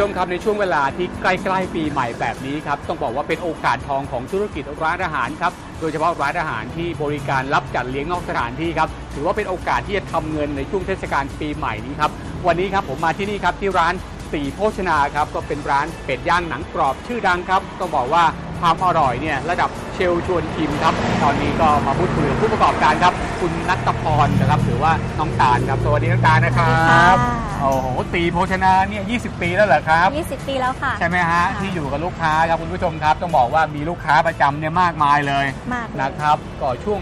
ชมครับในช่วงเวลาที่ใกล้ๆปีใหม่แบบนี้ครับต้องบอกว่าเป็นโอกาสทองของธุรกิจร้านอาหารครับโดยเฉพาะร้านอาหารที่บริการรับจัดเลี้ยงนอกสถานที่ครับถือว่าเป็นโอกาสที่จะทำเงินในช่วงเทศกาลปีใหม่นี้ครับวันนี้ครับผมมาที่นี่ครับที่ร้านสีโภชนาครับก็เป็นร้านเป็ดย่างหนังกรอบชื่อดังครับต้องบอกว่าความอร่อยเนี่ยระดับเชลชวนชิมครับ ตอนนี้ก็มาพูดคุยกับผู้ประกอบการครับ คุณนัทพรนะครับ หรือว่าน้องตาลครับ สวัสดีน้องตาลนะครัสวัสดีค่ะบโอ้โหตีโภชนาเนี่ย20 ปีแล้วเหรอครับ 20 ปีแล้วค่ะ ใช่ไหมฮะค่ะที่อยู่กับลูกค้าครับคุณผู้ชมครับ ต้องบอกว่ามีลูกค้าประจำเนี่ยมากมายเลยมากเลย นะครับก็ช่วง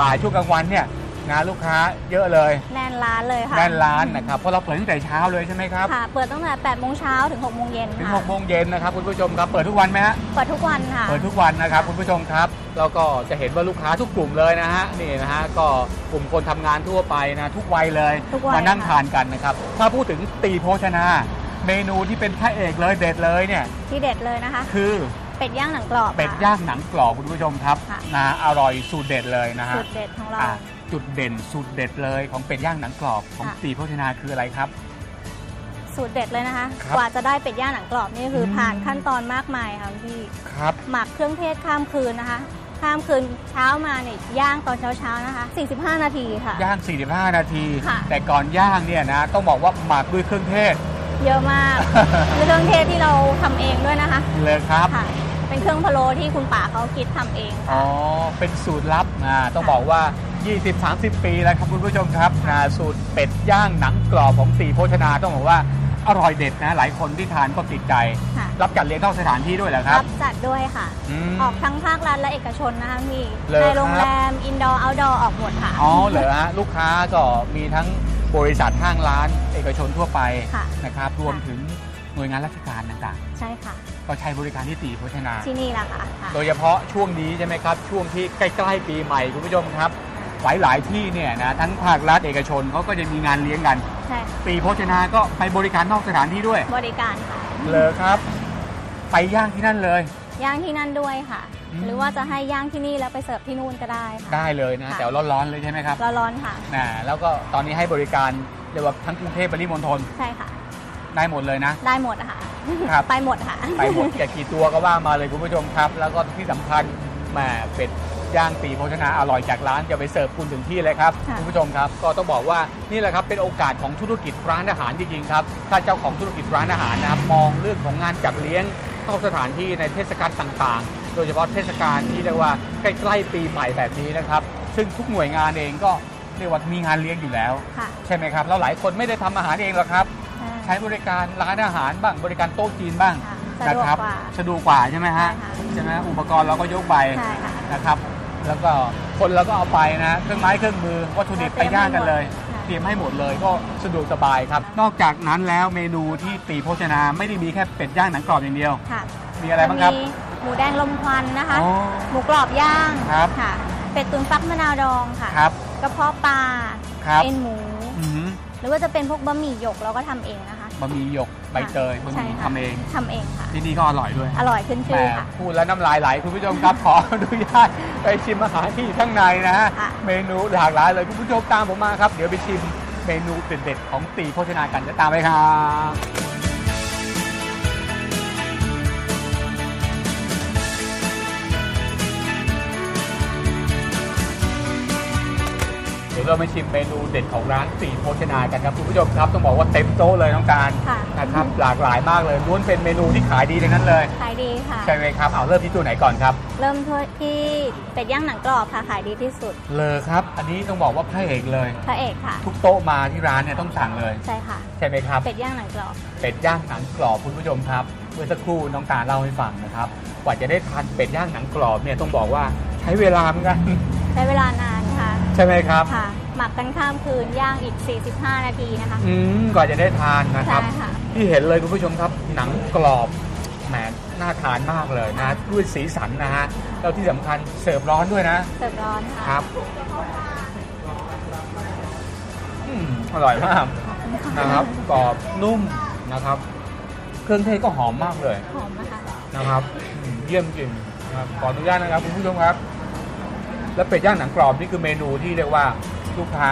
บ่ายๆช่วงกลางวันเนี่ย นะลูกค้าเยอะเลยแน่นร้านเลยค่ะแน่นร้านนะครับเพราะเราเปิดตั้งแต่เช้าเลยใช่ไหมครับค่ะ เปิดตั้งแต่8โมงเช้าถึง6โมงเย็นถึงค่ะ 6โมงเย็นนะครับคุณผู้ชมครับเปิดทุกวันไหมฮะเปิดทุกวันค่ะ เปิดทุกวันนะครับคุณผู้ชมครับแล้วก็จะเห็นว่าลูกค้าทุกกลุ่มเลยนะฮะนี่นะฮะก็กลุ่มคนทำงานทั่วไปนะทุกวัยเลยทุกวัยมานั่งค่ะ ทานกันนะครับถ้าพูดถึงตีโภชนา เมนูที่เป็นพระเอกเลยเด็ดเลยเนี่ยที่เด็ดเลยนะคะ คือเป็ดย่างหนังกรอบเป็ดค่ะย่างหนังกรอบคุณผู้ชมครับค่ะ นะอร่อยสูตรเด็ดเลยนะฮะ สูตรเด็ดของเรา อะ จุดเด่นสูตรเด็ดเลยของเป็ดย่างหนังกรอบของค่ะตีโภชนาคืออะไรครับ สูตรเด็ดเลยนะคะ ครับ กว่าจะได้เป็ดย่างหนังกรอบนี่คืออมผ่านขั้นตอนมากมายค่ะพี่ครับ หมักเครื่องเทศข้ามคืนนะคะ ข้ามคืนเช้ามาเนี่ยย่างตอนเช้าเช้าๆนะคะ 45 นาทีค่ะ ย่าง 45 นาที ค่ะ แต่ก่อนย่างเนี่ยนะต้องบอกว่าหมักด้วยเครื่องเทศ เยอะมากคือเครื่องเทศที่เราทำเองด้วยนะคะเลยครับ ค่ะ เป็นเครื่องพะโล้ที่คุณป๋าเขาคิดทำเองอ๋อ ค่ะ เป็นสูตรลับนะต้องค่ะ บอกว่า 20-30 ปีแล้วครับคุณผู้ชมครับนะสูตรเป็ดย่างหนังกรอบของตีโภชนาต้องบอกว่าอร่อยเด็ดนะ หลายคนที่ทานก็ติดใจ ค่ะ รับจัดเลี้ยงนอกสถานที่ด้วยเหรอครัรับบจัดด้วยค่ะมออกทั้งภาครัฐและเอกชนนะคะพี่ เหรอในโรงครับ แรม อินดอร์ เอาท์ดอร์ ออกหมดค่ะ อ๋อเหรอฮะลูกค้าก็มีทั้งบริษัทห้างร้าน เอกชนทั่วไปค่ะนะครับ รวมถึงหน่วยงานราชการต่างใช่ค่ะ ๆ ก็ใช้บริการที่ตีโภชนา ที่นี่แหละค่ะค่ะ โดยเฉพาะช่วงนี้ใช่ไหมครับ ช่วงที่ใกล้ ๆ ปีใหม่คุณผู้ชมครับ หลายหลายๆที่เนี่ยนะทั้งภาครัฐเอกชนเขาก็จะมีงานเลี้ยงกัน ใช่ค่ะตีโภชนาก็ไปบริการนอกสถานที่ด้วย บริการค่ะเลยครับ ไปย่างที่นั่นเลย ย่างที่นั่นด้วยค่ะ อืม หรือว่าจะให้ย่างที่นี่แล้วไปเสิร์ฟที่นู่นก็ได้ค่ะ ได้เลยนะค่ะ แต่ว่าร้อนๆเลยใช่ไหมครับเราร้อนค่ะ นะแล้วก็ตอนนี้ให้บริการเรียกว่าทั้งกรุงเทพปริมณฑลใช่ค่ะ ได้หมดเลยนะ ได้หมดอะค่ะ ครับ ไปหมดค่ะ ไปหมดแกกี่ตัวก็ว่ามาเลยคุณผู้ชมครับ แล้วก็ที่สำคัญแหมเป็ด ย่างตีโภชนาอร่อยจากร้านจะไปเสิร์ฟคุณถึงที่เลยครับค่ะ คุณผู้ชมครับก็ต้องบอกว่านี่แหละครับเป็นโอกาสของธุรกิจร้านอาหารจริงๆครับถ้าเจ้าของธุรกิจร้านอาหารนะครับมองเรื่องของงานจัดเลี้ยงเข้าสถานที่ในเทศกาลต่างๆ โดยเฉพาะเทศกาลที่เรียกว่าใกล้ๆปีใหม่แบบนี้นะครับซึ่งทุกหน่วยงานเองก็เรียกว่ามีงานเลี้ยงอยู่แล้ว ค่ะ ใช่ไหมครับแล้วหลายคนไม่ได้ทำอาหารเองหรอกครับ ใช้บริการร้านอาหารบ้างบริการโต๊ะจีนบ้างค่ะสะนะดวกครับกว่าสะดวกกว่าใช่ไหมฮะใช่ค่ะ ใช่ไหมอุปกรณ์เราก็ยกไปใช่ค่ะ นะครับ แล้วก็คนเราก็เอาไปนะเครื่องไม้เครื่องมือวัตถุดิบไปย่างกันเลยค่ะเตรียมให้หมดเลยก็สะดวกสบายครับ นอกจากนั้นแล้วเมนูที่ตีโภชนาไม่ได้มีแค่เป็ดย่างหนังกรอบอย่างเดียว ค่ะมีอะไรบ้างครับ มีหมูแดงลมควันนะคะ อ๋อหมูกรอบย่างครับค่ะ เป็ดตุ๋นฟักมะนาวดองค่ะครับกระเพาะปลาครับ เอ็นหมู อือหือหรือว่าจะเป็นพวกบะหมี่หยกเราก็ทำเองนะคะ บะหมี่หยกใบเตยบะหใช่มี่ค่ะทำเองทำเองค่ะ ที่นี่ก็อร่อยด้วยอร่อยขึ้นแหชื่อมค่ะพูดแล้วน้ำลายไหลคุณผู้ชมครับ ขออนุญาตไปชิมอาหารที่อยู่ข้างในนะฮะค่ะเมนูหลากหลายเลยคุณผู้ชมตามผมมาครับ เดี๋ยวไปชิมเมนูเด็ดๆของตีโภชนากันจะตามไปครับ ดี๋ยวเรามาชิมเมนูเด็ดของร้านตีโภชนากันครับคุณผู้ชมครับต้องบอกว่าเต็มโต๊ะเลยน้องการค่ะ นะครับหลากหลายมากเลยล้วนเป็นเมนูที่ขายดีทั้งนั้นเลยขายดีค่ะ ใช่ไหมครับเอาเริ่มที่ตัวไหนก่อนครับ เริ่มที่เป็ดย่างหนังกรอบค่ะขายดีที่สุดเลยครับ อันนี้ต้องบอกว่าพระเอกเลย พระเอกค่ะ ทุกโต๊ะมาที่ร้านเนี่ยต้องสั่งเลยใช่ค่ะ ใช่ไหมครับ เป็ดย่างหนังกรอบ เป็ดย่างหนังกรอบคุณผู้ชมครับเมื่อสักครู่น้องตาเล่าให้ฟังนะครับกว่าจะได้ทานเป็ดย่างหนังกรอบเนี่ยต้องบอกว่าใช้เวลาเหมือนกัน ใช้เวลานานค่ะ ใช่ไหมครับ ค่ะ หมักกันข้ามคืนย่างอีก 45 นาทีนะคะ อืมกว่าจะได้ทานนะครับ ใช่ค่ะที่เห็นเลยคุณผู้ชมครับ หนังกรอบแหมน่าทานมากเลยนะด้วยสีสันนะฮะแล้วที่สำคัญเสิร์ฟร้อนด้วยนะ เสิร์ฟร้อนค่ะครับอืมอร่อยมากนะครับกรอบนุ่มนะครับ เครื่องเทศก็หอมมากเลยหอมนะคะ นะครับอืมเยี่ยมจริงนะครับขออนุญาตนะครับคุณผู้ชมครับ แล้วเป็ดย่างหนังกรอบนี่คือเมนูที่เรียกว่าลูกค้า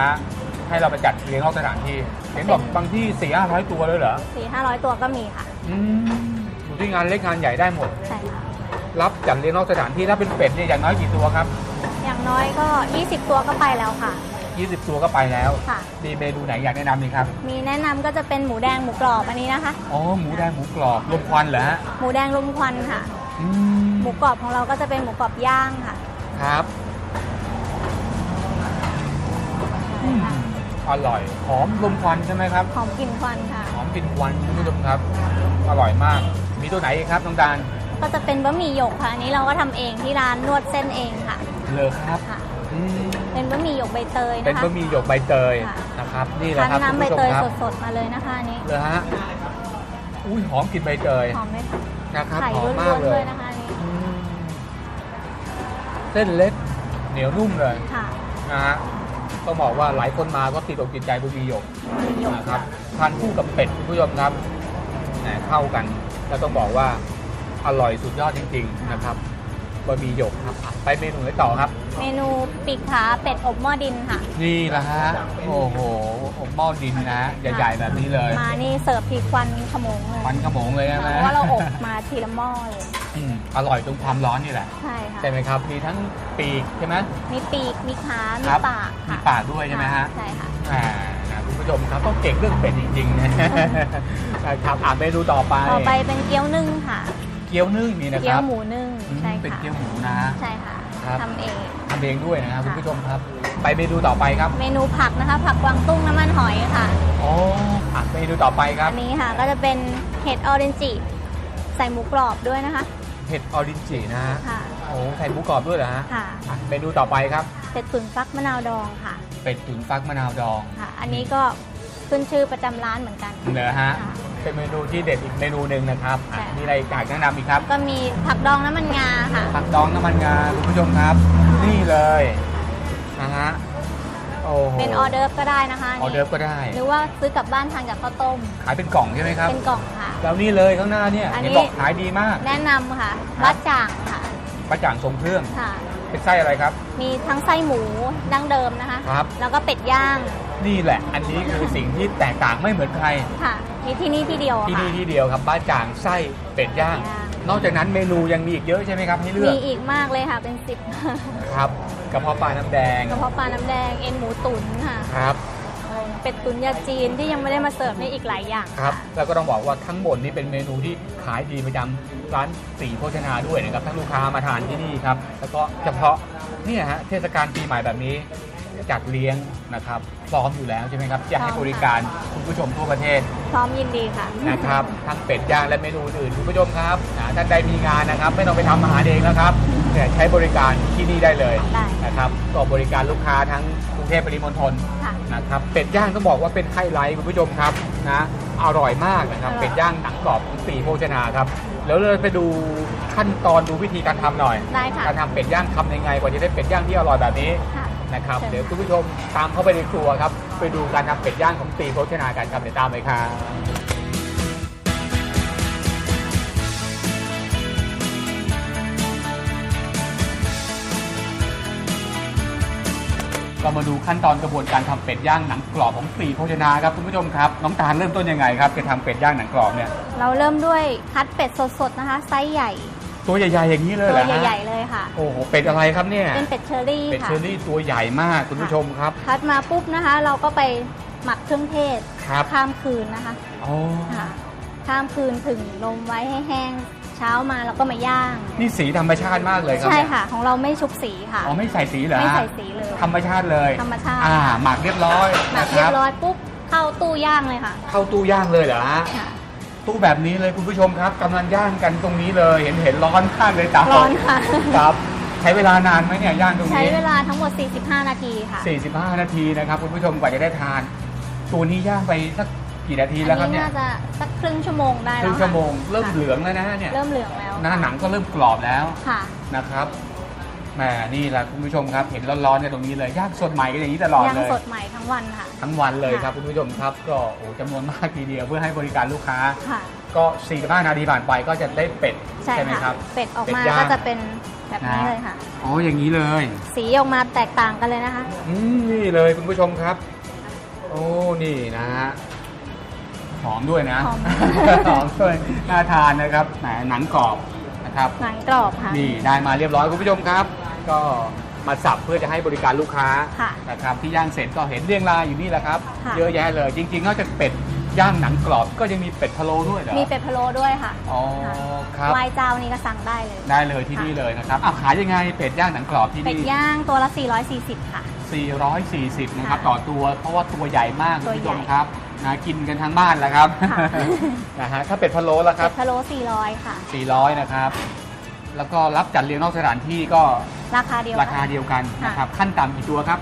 ให้เราไปจัดเลี้ยงนอกสถานที่เห็นบอกบางที่สี่ห้าร้อยตัวเลยเหรอสี่ห้าร้อยตัวก็มีค่ะอืมอยู่ที่งานเล็กงานใหญ่ได้หมด ใช่ค่ะ รับจัดเลี้ยงนอกสถานที่ถ้าเป็นเป็ดเนี่ยอย่างน้อยกี่ตัวครับ อย่างน้อยก็ 20 ตัวก็ไปแล้วค่ะ 20 ตัวก็ไปแล้วค่ะ มีเมนูไหนอยากแนะนำไหมครับ มีแนะนำก็จะเป็นหมูแดงหมูกรอบอันนี้นะคะ อ๋อหมูแดงหมูกรอบลมควันเหรอฮะหมูแดงลมควันค่ะ อืหมูกรอบของเราก็จะเป็นหมูกรอบย่างค่ะ ครับ อร่อย หอมลมควันใช่ไหมครับ หอมกลิ่นควันค่ะ หอมกลิ่นควันคุณผู้ชมครับ อร่อยมาก มีตัวไหนอีกครับน้องตาลก็จะเป็นบะหมี่หยกค่ะอันนี้เราก็ทำเองที่ร้านนวดเส้นเองค่ะเลอครับค่ะ อืมเป็นบะหมี่หยกใบเตยเป็นนะคะ บะหมี่หยกใบเตยค่ะ นะครับ นี่แหละคั้นครับคุณน้ำใบผู้ชมเตยครับสดๆมาเลยนะคะอันนี้เลยฮะอุ้ยหอมกลิ่นใบเตยหอมไหมคะนะครับไข่หอมล้มากวนเลๆเลยยนะคะอันนี้อืมเส้นเล็กเหนียวนุ่มเลยค่ะ นะฮะ ต้องบอกว่าหลายคนมาก็ติดอกติดใจบุญมีหยกบะหมี่หยกนะครับทานคู่กับเป็ดคุณผู้ชมครับเข้ากันแล้วต้องบอกว่าอร่อยสุดยอดจริง ๆ นะครับ บะหมี่หยกครับอะไปเมนูไหนต่อครับ เมนูปีกขาเป็ดอบหม้อดินค่ะ นี่แหละฮะโอ้โหอบหม้อดินนะใหญ่ๆแบบนี้เลย มานี่เสิร์ฟทีควันขโมงเลยควันขโมงเลยใช่ไหมเพราะว่าเราอบมาทีละหม้อเลยอืมอร่อยตรงความร้อนนี่แหละใช่ค่ะใช่ไหมครับ มีทั้งปีกใช่ไหมมีปีกมีขา มีครับปากมีค่ะปากด้วยใช่ไหมฮะใช่ค่ะอ่านะคุณผู้ชมครับต้องเก่งเรื่องเป็ดจริงๆนะนะครับอ่านเมนูต่อไปต่อไปเป็นเกี๊ยวนึ่งค่ะ เกี๊ยวนึ่งนี่นะคเกี๊ยรัวบหมูนึ่งอืมใช่เป็นค่ะเกี๊ยวหมูนะ ใช่ค่ะครับ ทำเอง ทำเองด้วยนะครับค่ะคุณผู้ชมครับ ไปเมนูต่อไปครับเมนูผักนะคะ ผักกวางตุ้งน้ำมันหอยค่ะ อ๋ออะเมนูต่อไปครับ อันนี้ค่ะก็จะเป็นเห็ดออเรนจิใส่หมูกรอบด้วยนะคะเห็ดออรินจินะฮะค่ะโอ้ใส่หมูกรอบด้วยเหรอฮะค่ะอะเมนูต่อไปครับ เป็ดตุ๋นฟักมะนาวดองค่ะเป็ดตุ๋นฟักมะนาวดองค่ะ อันนี้ก็ขึ้นชื่อประจำร้านเหมือนกันเหรอฮะ ค่ะ เป็นเมนูที่เด็ดอีกเมนูหนึ่งนะครับอะใช่ มีอะไรอยากแนะนำอีกครับ ก็มีผักดองน้ำมันงาค่ะ ผักดองน้ำมันงาคุณผู้ชมครับ นี่เลยนะฮะโอ้โหเป็นออเดิร์ฟก็ได้นะคะออเดิร์ฟก็ได้ หรือว่าซื้อกลับบ้านทานกับข้าวต้ม ขายเป็นกล่องใช่ไหมครับ เป็นกล่องค่ะ แล้วนี่เลยข้างหน้าเนี่ยอันนี้ เห็นบอกขายดีมากแนะนำค่ะครับบัดจ่างค่ะปลาจ่างทรงเครื่องค่ะ เป็นไส้อะไรครับ มีทั้งไส้หมูดั้งเดิมนะคะ ครับ แล้วก็เป็ดย่างนี่แหละ อันนี้คือสิ่งที่แตกต่างไม่เหมือนใคร ค่ะ มีที่นี่ที่เดียวที่ค่ะ นี่ที่เดียวครับบ้านจ่างไส้เป็ดย่าง ย่าง นอกจากนั้นเมนูยังมีอีกเยอะใช่ไหมครับให้เลือกมีอีกมากเลยค่ะ เป็นสิบครับกระเพาะปลาน้ำแดงกระเพาะปลาน้ำแดงเอ็นหมูตุ๋นค่ะ ครับเป็ดตุ๋นยาจีนที่ยังไม่ได้มาเสิร์ฟนี่อีกหลายอย่าง ครับะแล้วก็ต้องบอกว่าทั้งหมดนี้เป็นเมนูที่ขายดีประจำร้านสีโภชนาด้วยนะครับทั้งลูกค้ามาทานที่นี่ครับแล้วก็เฉพาะเนี่ยฮะเทศกาลปีใหม่แบบนี้จัดเลี้ยงนะครับ พร้อมอยู่แล้วใช่ไหมครับจะให้บริการคุณผู้ชมทั่วประเทศ พร้อมยินดีค่ะนะครับทั้งเป็ดย่างและเมนูอื่นคุณผู้ชมครับนะท่านใดมีงานนะครับ ไม่ต้องไปทำอาหารเองแล้วครับเนี่ยใช้บริการที่นี่ได้เลยได้ นะครับก็บริการลูกค้าทั้งกรุงเทพปริมณฑลค่ะ นะครับเป็ดย่างต้องบอกว่าเป็นไฮไลท์คุณผู้ชมครับนะอร่อยมากนะครับอร่อยเป็ดย่างหนังกรอบของสีโภชนาครับแล้วเราไปดูขั้นตอนดูวิธีการทำหน่อย ได้ค่ะการทำเป็ดย่างทำยังไงกว่าจะได้เป็ดย่างที่อร่อยแบบนี้ ค่ะ นะครับเชิญเดี๋ยวคุณผู้ชมตามเข้าไปในครัวครับ ไปดูการทำเป็ดย่างของสีโภชนากันครับเดี๋ยวตามไปครับเรามาดูขั้นตอนกระบวนการทำเป็ดย่างหนังกรอบของสีโภชนาครับคุณผู้ชมครับน้องตาลเริ่มต้นยังไงครับจะทำเป็ดย่างหนังกรอบเนี่ยเราเริ่มด้วยคัดเป็ดสดๆนะคะไซส์ใหญ่ ตัวใหญ่ๆอย่างนี้เลยตัเหรวอฮะใหญ่ๆเลยค่ะ โอ้โหเป็ดอะไรครับเนี่ยเป็นเป็ดเชอรี่เป็ดค่ะ เชอรี่ตัวใหญ่มากคุณผู้ชมครับคัดมาปุ๊บนะคะ เราก็ไปหมักเครื่องเทศครับข้ามคืนนะคะอ๋อค่ะข้ามคืนถึงลมไว้ให้แห้ง เช้ามาเราก็มาย่าง นี่สีธรรมชาติมากเลยครับใช่เนี่ยค่ะ ของเราไม่ชุบสีค่ะ อ๋อไม่ใส่สีเหรอไม่ฮะใส่สีเลย ธรรมชาติเลยธรรมชาติ อ่าหมักเรียบร้อยหมันะกคเรียรับ บร้อยปุ๊บเข้าตู้ย่างเลยค่ะ เข้าตู้ย่างเลยเหรอฮะค่ะ ตู้แบบนี้เลยคุณผู้ชมครับกำลังย่างกันตรงนี้เลย เห็นเห็นร้อนมากเลยจ้าร้อนค่ะ ครับ ใช้เวลานานไหมเนี่ยย่างตรงใช้นี้เวลาทั้งหมด 45 นาทีค่ะ 45 นาทีนะครับคุณผู้ชมกว่าจะได้ทาน ตัวนี้ย่างไปสักกี่นาทีแล้วคอัรับนนี้เนี่ยน่าจะสักครึ่งชั่วโมงได้คแล้วรึ่งค่ะชั่วโมงเริ่มค่ะเหลืองแล้วนะฮะเนี่ยเริ่มเหลืองแล้วหน้าหนังก็เริ่มกรอบแล้วค่ะนะครับ แหมนี่แหละคุณผู้ชมครับ เห็นร้อนๆเนี่ยตรงนี้เลยย่างสดใหม่กันอย่างนี้ตลอดย่างเลยสดใหม่ทั้งวันค่ะ ทั้งวันเลยค่ะครับคุณผู้ชมครับ ก็โอ้จำนวนมากทีเดียวเพื่อให้บริการลูกค้า ค่ะ ก็45นาทีผ่านไปก็จะได้เป็ดใช่ไหมค่ะครับ เป็ดออกเป็ดมาย่าง ก็จะเป็นแบบนี้นะเลยค่ะ อ๋ออย่างนี้เลย สีออกมาแตกต่างกันเลยนะคะ อืมนี่เลยคุณผู้ชมครับ โอ้นี่นะฮะหอมด้วยนะ หอม หอมด้วยน่าทานนะครับแหมหนังกรอบนะครับ หนังกรอบค่ะ นี่ได้มาเรียบร้อยคุณผู้ชมครับ ก็มาสับเพื่อจะให้บริการลูกค้าค่ะนะครับที่ย่างเสร็จก็เห็นเรียงรายอยู่นี่แหละครับค่ะ เยอะแยะเลย จริงๆนอกจากเป็ดย่างหนังกรอบก็ยังมีเป็ดพะโล้ด้วยเหรอมีเป็ดพะโล้ด้วยค่ะอ๋อครับ วายเจ้านี่ก็สั่งได้เลย ได้เลยที่ค่ะนี่เลยนะครับอะขายยังไงเป็ดย่างหนังกรอบที่เป็ดนี่ ย่างตัวละ 440 ค่ะ 440 นะครับ ค่ะต่อตัวเพราะว่าตัวใหญ่มากคุณตัวผู้ใหชญ่มครับนะกินกันทั้งบ้านแล้วครับค่ะ นะฮะถ้าเป็ดพะโล้แล้วคเป็รัดพะโล้400 ค่ะบ400 นะครับ แล้วก็รับจัดเลี้ยงนอกสถานที่ก็ราคาเดียวราคาเดียวกันนะครับขั้นต่ำกี่ตัวครับ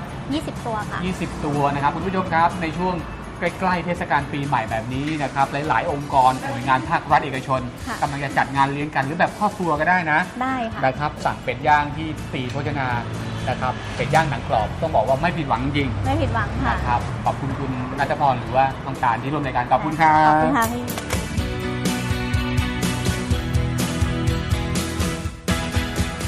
20 ตัวค่ะ 20 ตัวนะครับคุณผู้ชมครับในช่วงใกล้ๆเทศกาลปีใหม่แบบนี้นะครับหลายๆ องค์กรหน่วยงานภาครัฐเอกชนค่ะกำลังจะจัดงานเลี้ยงกันหรือแบบครอบครัวก็ได้นะได้ค่ะนะครับสั่งเป็ดย่างที่ตีโภชนานะครับเป็ดย่างหนังกรอบต้องบอกว่าไม่ผิดหวังจริงไม่ผิดหวังค่ะ นะครับขอบคุณคุณนัทพรหรือว่าทางการที่ร่วมรายการขอบคุณครัขอบคุณค่ะพี่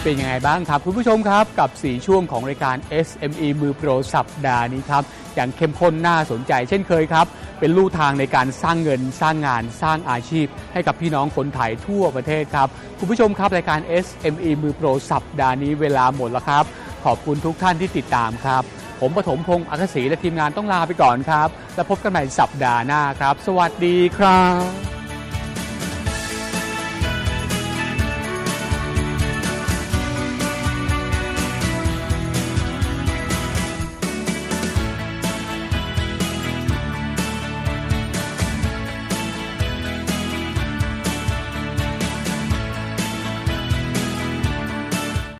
เป็นยังไงบ้างครับ คุณผู้ชมครับกับ 4 ช่วงของรายการ SME มือโปรสัปดาห์นี้ครับอย่างเข้มข้นน่าสนใจเช่นเคยครับ เป็นลู่ทางในการสร้างเงินสร้างงานสร้างอาชีพ ให้กับพี่น้องคนไทยทั่วประเทศครับ คุณผู้ชมครับรายการ SME มือโปรสัปดาห์นี้เวลาหมดแล้วครับ ขอบคุณทุกท่านที่ติดตามครับ ผมปฐมพงศ์อักษีและทีมงานต้องลาไปก่อนครับ แล้วพบกันใหม่สัปดาห์หน้าครับ สวัสดีครับ